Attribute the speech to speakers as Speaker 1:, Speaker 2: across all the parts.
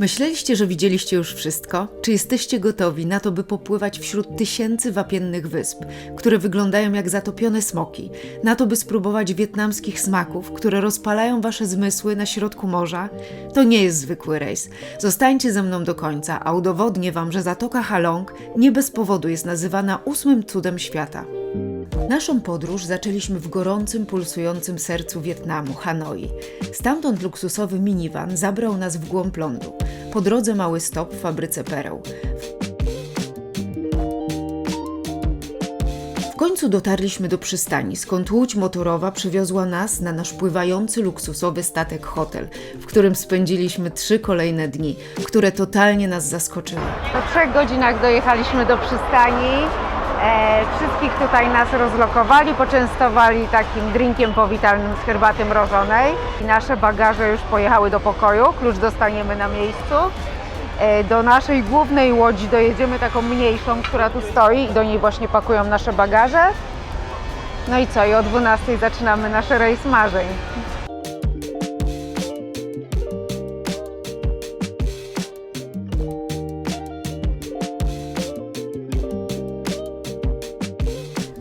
Speaker 1: Myśleliście, że widzieliście już wszystko? Czy jesteście gotowi na to, by popływać wśród tysięcy wapiennych wysp, które wyglądają jak zatopione smoki? Na to, by spróbować wietnamskich smaków, które rozpalają wasze zmysły na środku morza? To nie jest zwykły rejs. Zostańcie ze mną do końca, a udowodnię wam, że Zatoka Halong nie bez powodu jest nazywana ósmym cudem świata. Naszą podróż zaczęliśmy w gorącym, pulsującym sercu Wietnamu, Hanoi. Stamtąd luksusowy minivan zabrał nas w głąb lądu. Po drodze mały stop w fabryce pereł. W końcu dotarliśmy do przystani, skąd łódź motorowa przywiozła nas na nasz pływający luksusowy statek hotel, w którym spędziliśmy trzy kolejne dni, które totalnie nas zaskoczyły.
Speaker 2: Po trzech godzinach dojechaliśmy do przystani. E, wszystkich tutaj nas rozlokowali, poczęstowali takim drinkiem powitalnym z herbaty mrożonej. Nasze bagaże już pojechały do pokoju, klucz dostaniemy na miejscu. E, do naszej głównej łodzi dojedziemy taką mniejszą, która tu stoi i do niej właśnie pakują nasze bagaże. No i co? I o 12 zaczynamy nasz rejs marzeń.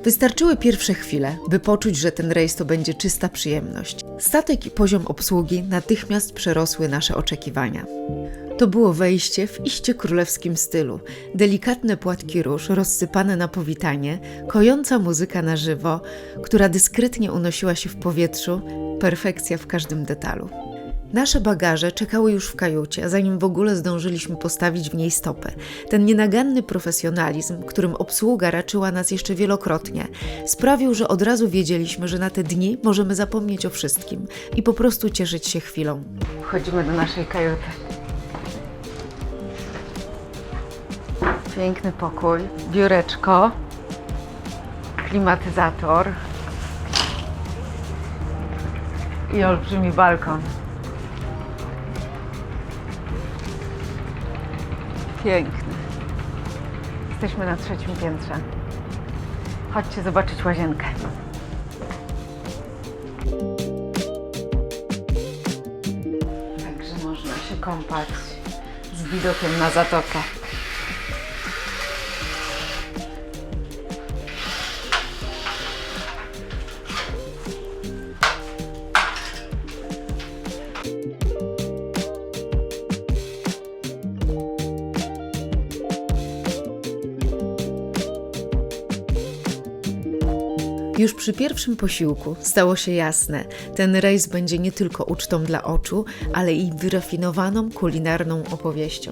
Speaker 1: Wystarczyły pierwsze chwile, by poczuć, że ten rejs to będzie czysta przyjemność. Statek i poziom obsługi natychmiast przerosły nasze oczekiwania. To było wejście w iście królewskim stylu. Delikatne płatki róż rozsypane na powitanie, kojąca muzyka na żywo, która dyskretnie unosiła się w powietrzu, perfekcja w każdym detalu. Nasze bagaże czekały już w kajucie, zanim w ogóle zdążyliśmy postawić w niej stopę. Ten nienaganny profesjonalizm, którym obsługa raczyła nas jeszcze wielokrotnie, sprawił, że od razu wiedzieliśmy, że na te dni możemy zapomnieć o wszystkim i po prostu cieszyć się chwilą.
Speaker 2: Wchodzimy do naszej kajuty. Piękny pokój, biureczko, klimatyzator i olbrzymi balkon. Piękny. Jesteśmy na trzecim piętrze. Chodźcie zobaczyć łazienkę. Także można się kąpać z widokiem na zatokę.
Speaker 1: Już przy pierwszym posiłku stało się jasne, ten rejs będzie nie tylko ucztą dla oczu, ale i wyrafinowaną kulinarną opowieścią.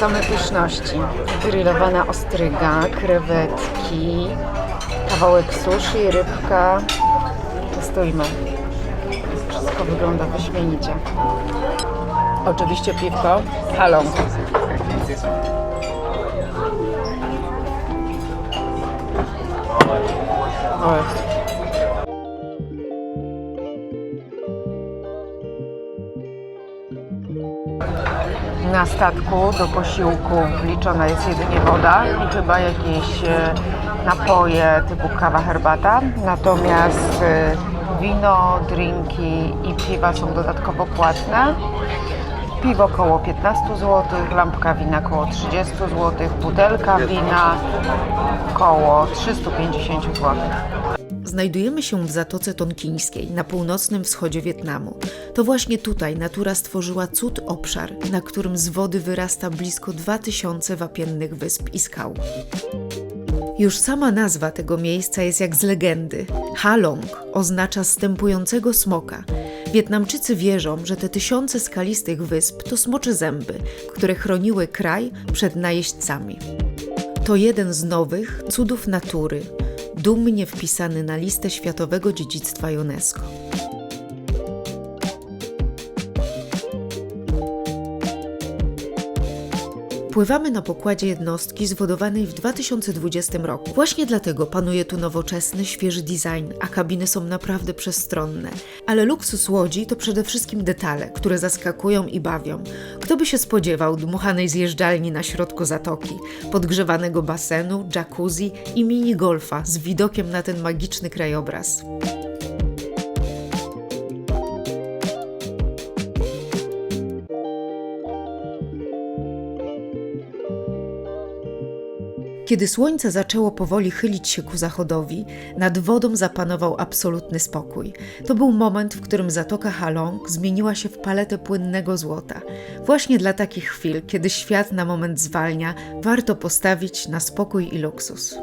Speaker 2: Same pyszności. Grillowana ostryga, krewetki, kawałek sushi, rybka. Testujmy. Wszystko wygląda wyśmienicie. Oczywiście piwko halong. Na statku do posiłku wliczona jest jedynie woda i chyba jakieś e, napoje typu kawa, herbata. Natomiast e, wino, drinki i piwa są dodatkowo płatne. Piwo około 15 zł, lampka wina około 30 zł, butelka wina około 350 zł.
Speaker 1: Znajdujemy się w Zatoce Tonkińskiej, na północnym wschodzie Wietnamu. To właśnie tutaj natura stworzyła cud obszar, na którym z wody wyrasta blisko 2000 wapiennych wysp i skał. Już sama nazwa tego miejsca jest jak z legendy. Halong oznacza stępującego smoka. Wietnamczycy wierzą, że te tysiące skalistych wysp to smocze zęby, które chroniły kraj przed najeźdźcami. To jeden z nowych cudów natury, dumnie wpisany na listę Światowego Dziedzictwa UNESCO. Pływamy na pokładzie jednostki zwodowanej w 2020 roku. Właśnie dlatego panuje tu nowoczesny, świeży design, a kabiny są naprawdę przestronne. Ale luksus łodzi to przede wszystkim detale, które zaskakują i bawią. Kto by się spodziewał dmuchanej zjeżdżalni na środku zatoki, podgrzewanego basenu, jacuzzi i mini golfa z widokiem na ten magiczny krajobraz. Kiedy słońce zaczęło powoli chylić się ku zachodowi, nad wodą zapanował absolutny spokój. To był moment, w którym zatoka Halong zmieniła się w paletę płynnego złota. Właśnie dla takich chwil, kiedy świat na moment zwalnia, warto postawić na spokój i luksus.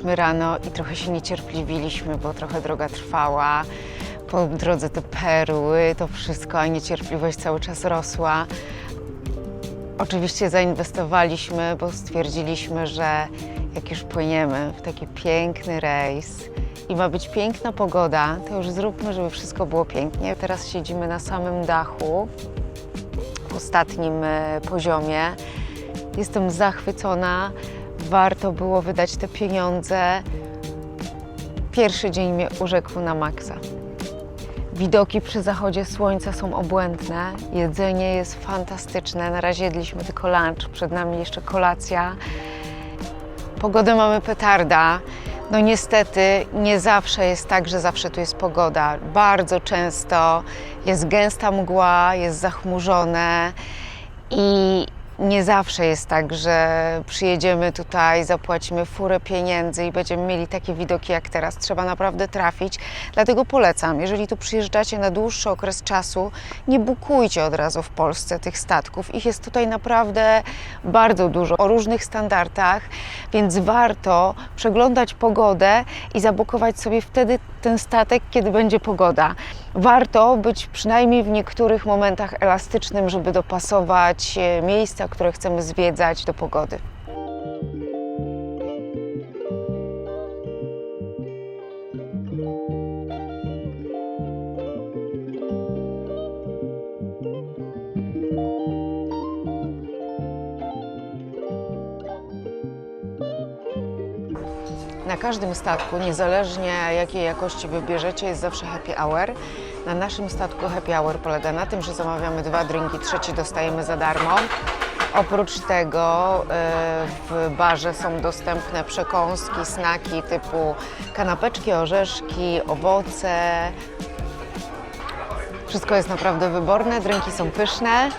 Speaker 2: Wyjechaliśmy rano i trochę się niecierpliwiliśmy, bo trochę droga trwała. Po drodze te perły, to wszystko, a niecierpliwość cały czas rosła. Oczywiście zainwestowaliśmy, bo stwierdziliśmy, że jak już płyniemy w taki piękny rejs i ma być piękna pogoda, to już zróbmy, żeby wszystko było pięknie. Teraz siedzimy na samym dachu, w ostatnim e, poziomie. Jestem zachwycona. Warto było wydać te pieniądze. Pierwszy dzień mnie urzekł na maksa. Widoki przy zachodzie słońca są obłędne, jedzenie jest fantastyczne. Na razie jedliśmy tylko lunch, przed nami jeszcze kolacja. Pogodę mamy petarda. No niestety nie zawsze jest tak, że zawsze tu jest pogoda. Bardzo często jest gęsta mgła, jest zachmurzone i nie zawsze jest tak, że przyjedziemy tutaj, zapłacimy furę pieniędzy i będziemy mieli takie widoki jak teraz. Trzeba naprawdę trafić. Dlatego polecam, jeżeli tu przyjeżdżacie na dłuższy okres czasu, nie bukujcie od razu w Polsce tych statków. Ich jest tutaj naprawdę bardzo dużo, o różnych standardach, więc warto przeglądać pogodę i zabukować sobie wtedy ten statek, kiedy będzie pogoda. Warto być przynajmniej w niektórych momentach elastycznym, żeby dopasować e, miejsca, które chcemy zwiedzać do pogody. Na każdym statku, niezależnie jakiej jakości wybierzecie, jest zawsze happy hour. Na naszym statku happy hour polega na tym, że zamawiamy dwa drinki, trzeci dostajemy za darmo. Oprócz tego e, w barze są dostępne przekąski, snaki typu kanapeczki, orzeszki, owoce. Wszystko jest naprawdę wyborne, drinki są pyszne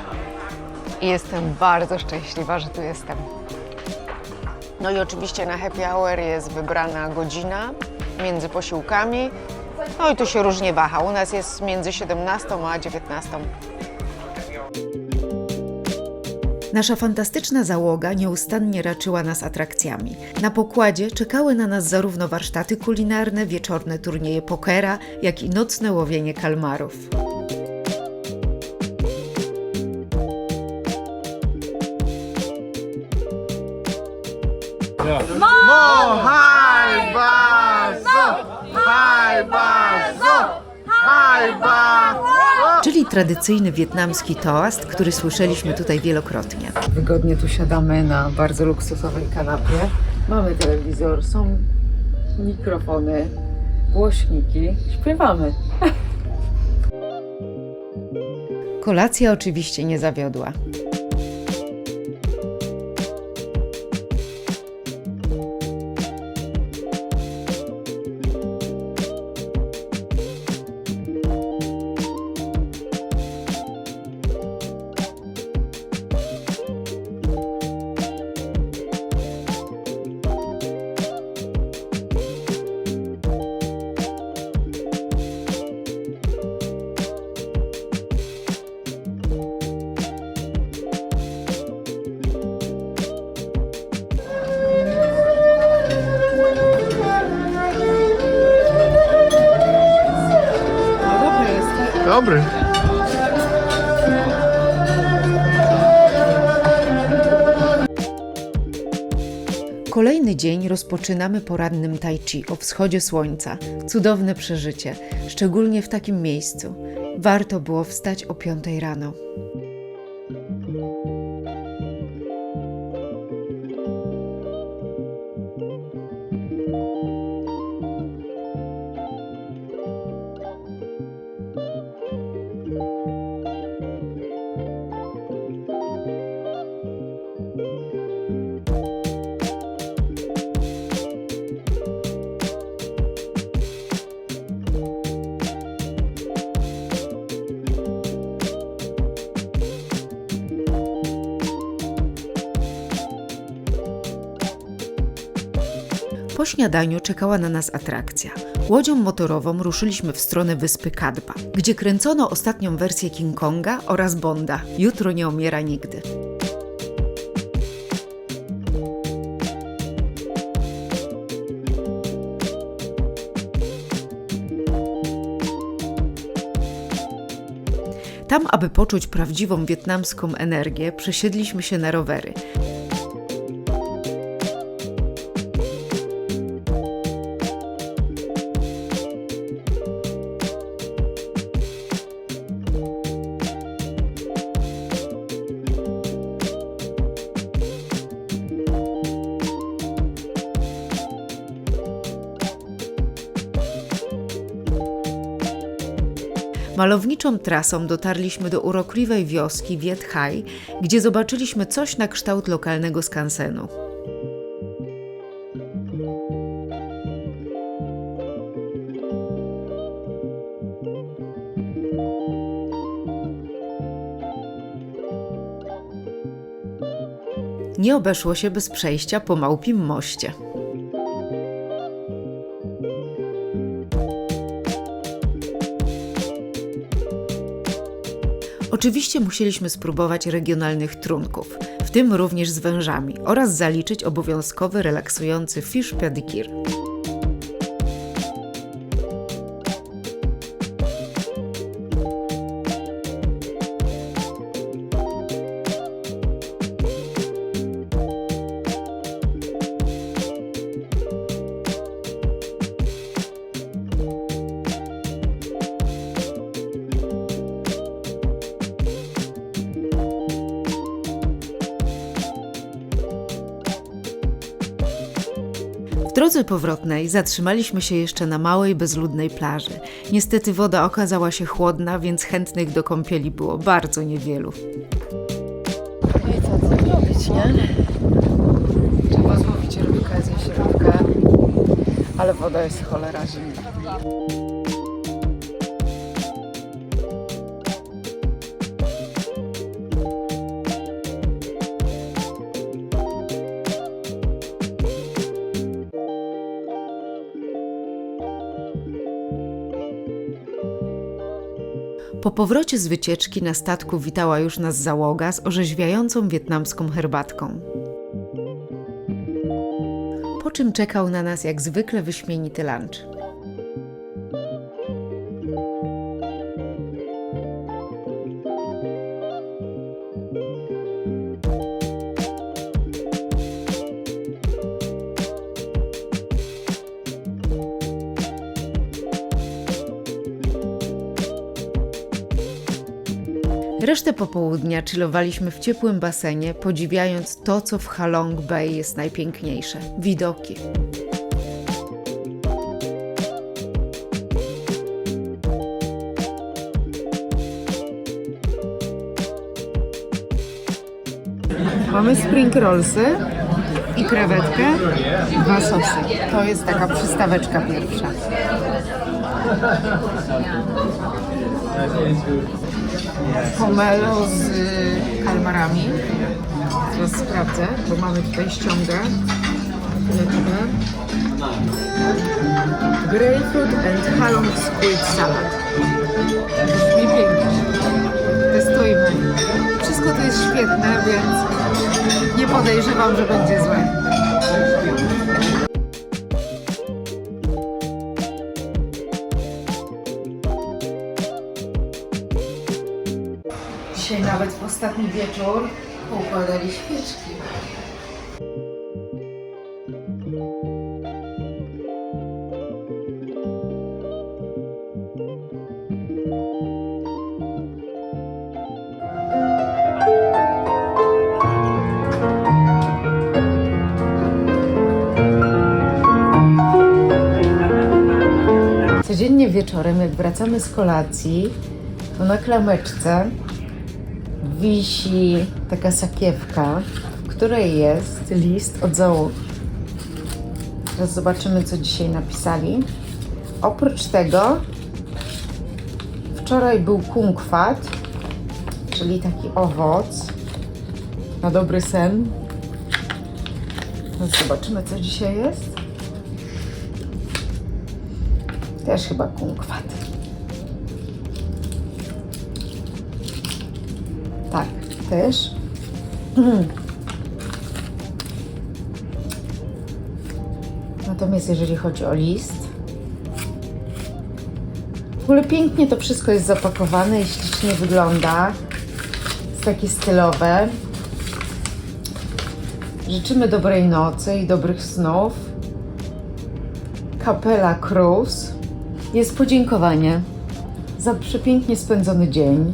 Speaker 2: i jestem bardzo szczęśliwa, że tu jestem. No i oczywiście na happy hour jest wybrana godzina między posiłkami. No i tu się różnie waha. U nas jest między 17 a 19.
Speaker 1: Nasza fantastyczna załoga nieustannie raczyła nas atrakcjami. Na pokładzie czekały na nas zarówno warsztaty kulinarne, wieczorne turnieje pokera, jak i nocne łowienie kalmarów. Tradycyjny wietnamski toast, który słyszeliśmy tutaj wielokrotnie. Wygodnie tu siadamy na bardzo luksusowej kanapie. Mamy telewizor, są mikrofony, głośniki, śpiewamy. Kolacja oczywiście nie zawiodła.
Speaker 3: Dobry.
Speaker 1: Kolejny dzień rozpoczynamy porannym tai chi o wschodzie słońca. Cudowne przeżycie, szczególnie w takim miejscu. Warto było wstać o 5 rano. Śniadaniu czekała na nas atrakcja. Łodzią motorową ruszyliśmy w stronę wyspy Kadba, gdzie kręcono ostatnią wersję King Konga oraz Bonda. Jutro nie umiera nigdy. Tam, aby poczuć prawdziwą wietnamską energię, przesiedliśmy się na rowery. Malowniczą trasą dotarliśmy do urokliwej wioski Viet Hai, gdzie zobaczyliśmy coś na kształt lokalnego skansenu. Nie obeszło się bez przejścia po Małpim Moście. Oczywiście musieliśmy spróbować regionalnych trunków, w tym również z wężami, oraz zaliczyć obowiązkowy relaksujący fish pedicure. Drodze powrotnej zatrzymaliśmy się jeszcze na małej, bezludnej plaży. Niestety woda okazała się chłodna, więc chętnych do kąpieli było bardzo niewielu.
Speaker 3: No i co, co robić, nie? Trzeba złowić rybkę, zjeść rybkę. Ale woda jest cholera zimna.
Speaker 1: Powrocie z wycieczki na statku witała już nas załoga z orzeźwiającą wietnamską herbatką. Po czym czekał na nas jak zwykle wyśmienity lunch. Resztę popołudnia chillowaliśmy w ciepłym basenie, podziwiając to, co w Halong Bay jest najpiękniejsze widoki.
Speaker 3: Mamy spring rollsy i krewetkę, dwa sosy. To jest taka przystaweczka pierwsza. Pomelo z y, kalmarami. Teraz sprawdzę, bo mamy tutaj ściągę. Grapefruit and halong squid salad. Brzmi pięknie. Testujmy. Wszystko to jest świetne, więc nie podejrzewam, że będzie złe. Nawet w ostatni wieczór poukładali świeczki.
Speaker 1: Codziennie wieczorem, jak wracamy z kolacji, to na klameczce wisi taka sakiewka, w której jest list od załogi. Teraz zobaczymy, co dzisiaj napisali. Oprócz tego, wczoraj był kumkwat, czyli taki owoc na dobry sen. Teraz zobaczymy, co dzisiaj jest.
Speaker 3: Też chyba kunkwat. Też. Natomiast jeżeli chodzi o list, w ogóle pięknie to wszystko jest zapakowane i ślicznie wygląda. Jest takie stylowe. Życzymy dobrej nocy i dobrych snów. Kapela Cruz. Jest podziękowanie za przepięknie spędzony dzień.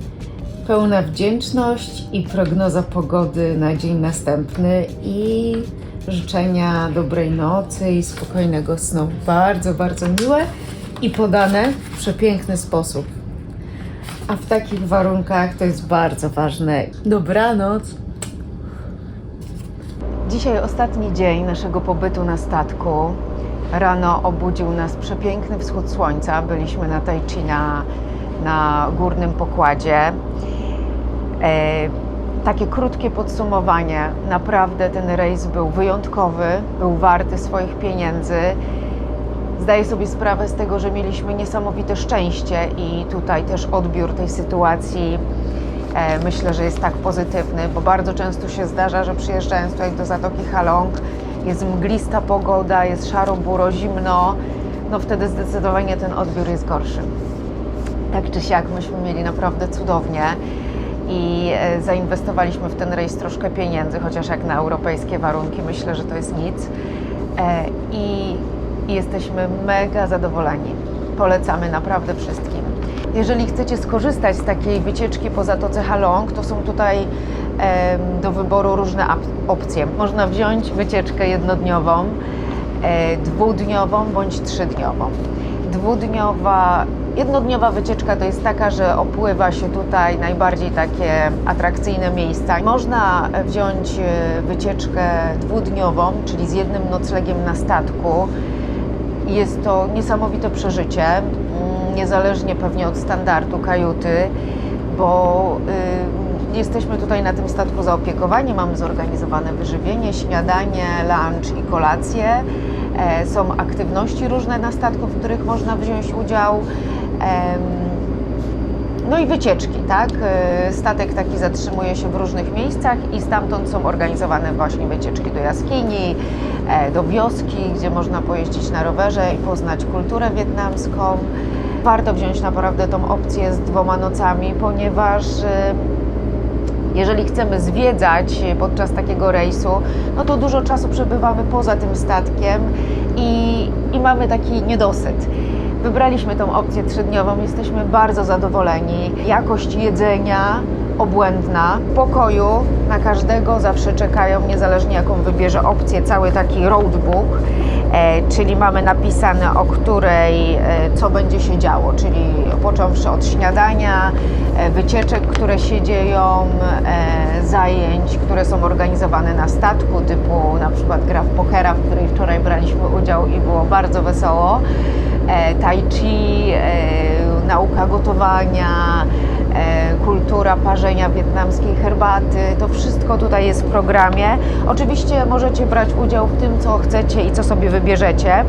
Speaker 3: Pełna wdzięczność i prognoza pogody na dzień następny i życzenia dobrej nocy i spokojnego snu. Bardzo, bardzo miłe i podane w przepiękny sposób. A w takich warunkach to jest bardzo ważne. Dobranoc.
Speaker 2: Dzisiaj ostatni dzień naszego pobytu na statku. Rano obudził nas przepiękny wschód słońca. Byliśmy na Tai Chi na, na górnym pokładzie. E, takie krótkie podsumowanie. Naprawdę ten rejs był wyjątkowy, był warty swoich pieniędzy. Zdaję sobie sprawę z tego, że mieliśmy niesamowite szczęście i tutaj też odbiór tej sytuacji e, myślę, że jest tak pozytywny, bo bardzo często się zdarza, że przyjeżdżając tutaj do Zatoki Halong jest mglista pogoda, jest szaro, buro, zimno, no wtedy zdecydowanie ten odbiór jest gorszy. Tak czy siak, myśmy mieli naprawdę cudownie i e, zainwestowaliśmy w ten rejs troszkę pieniędzy, chociaż jak na europejskie warunki myślę, że to jest nic. E, I, jesteśmy mega zadowoleni. Polecamy naprawdę wszystkim. Jeżeli chcecie skorzystać z takiej wycieczki po Zatoce Halong, to są tutaj do wyboru różne opcje. Można wziąć wycieczkę jednodniową, e, dwudniową bądź trzydniową. Dwudniowa, jednodniowa wycieczka to jest taka, że opływa się tutaj najbardziej takie atrakcyjne miejsca. Można wziąć e, wycieczkę dwudniową, czyli z jednym noclegiem na statku. Jest to niesamowite przeżycie, mm, niezależnie pewnie od standardu kajuty, bo y, jesteśmy tutaj na tym statku zaopiekowani, mamy zorganizowane wyżywienie, śniadanie, lunch i kolację. E, są aktywności różne na statku, w których można wziąć udział. No i wycieczki, tak? E, Statek taki zatrzymuje się w różnych miejscach i stamtąd są organizowane właśnie wycieczki do jaskini, e, do wioski, gdzie można pojeździć na rowerze i poznać kulturę wietnamską. Warto wziąć naprawdę tą opcję z dwoma nocami, ponieważ e, jeżeli chcemy zwiedzać podczas takiego rejsu, no to dużo czasu przebywamy poza tym statkiem i, i mamy taki niedosyt. Wybraliśmy tą opcję trzydniową, jesteśmy bardzo zadowoleni. Jakość jedzenia obłędna. W pokoju. Na każdego zawsze czekają, niezależnie jaką wybierze opcję, cały taki roadbook, e, czyli mamy napisane o której, e, co będzie się działo, czyli począwszy od śniadania, e, wycieczek, które się dzieją, e, zajęć, które są organizowane na statku, typu na przykład gra w pokera, w której wczoraj braliśmy udział i było bardzo wesoło, e, tai chi, e, nauka gotowania, kultura parzenia wietnamskiej herbaty. To wszystko tutaj jest w programie. Oczywiście możecie brać udział w tym, co chcecie i co sobie wybierzecie.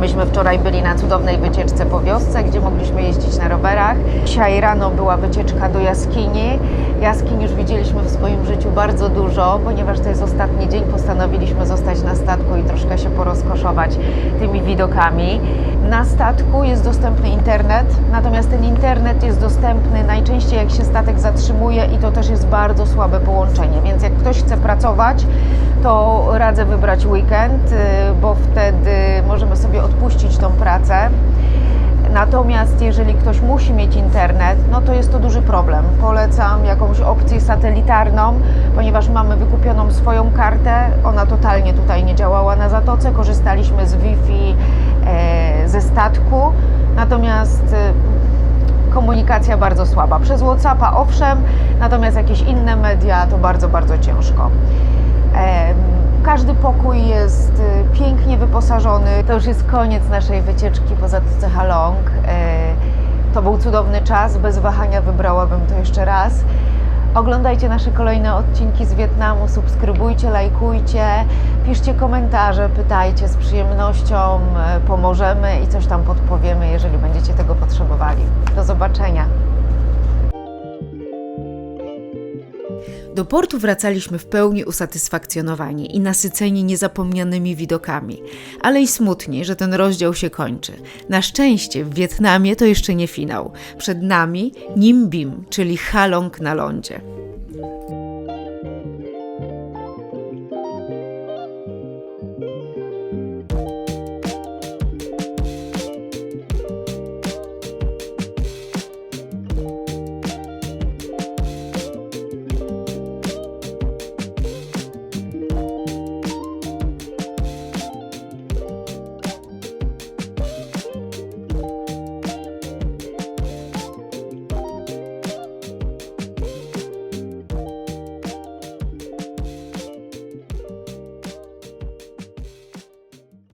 Speaker 2: Myśmy wczoraj byli na cudownej wycieczce po wiosce, gdzie mogliśmy jeździć na rowerach. Dzisiaj rano była wycieczka do jaskini. Jaskiń już widzieliśmy w swoim życiu bardzo dużo, ponieważ to jest ostatni dzień, postanowiliśmy zostać na statku i troszkę się porozkoszować tymi widokami. Na statku jest dostępny internet, natomiast ten internet jest dostępny najczęściej jak się statek zatrzymuje i to też jest bardzo słabe połączenie, więc jak ktoś chce pracować, to radzę wybrać weekend, y, bo wtedy możemy sobie odpuścić tą pracę. Natomiast jeżeli ktoś musi mieć internet, no to jest to duży problem. Polecam jakąś opcję satelitarną, ponieważ mamy wykupioną swoją kartę. Ona totalnie tutaj nie działała na zatoce. Korzystaliśmy z Wi-Fi e, ze statku. Natomiast e, komunikacja bardzo słaba. Przez WhatsAppa owszem, natomiast jakieś inne media to bardzo, bardzo ciężko. Em, Każdy pokój jest y, pięknie wyposażony. To już jest koniec naszej wycieczki po Zatoce Halong. E, To był cudowny czas, bez wahania wybrałabym to jeszcze raz. Oglądajcie nasze kolejne odcinki z Wietnamu, subskrybujcie, lajkujcie, piszcie komentarze, pytajcie z przyjemnością, e, pomożemy i coś tam podpowiemy, jeżeli będziecie tego potrzebowali. Do zobaczenia.
Speaker 1: Do portu wracaliśmy w pełni usatysfakcjonowani i nasyceni niezapomnianymi widokami, ale i smutni, że ten rozdział się kończy. Na szczęście w Wietnamie to jeszcze nie finał. Przed nami Nim Bim, czyli Halong na lądzie.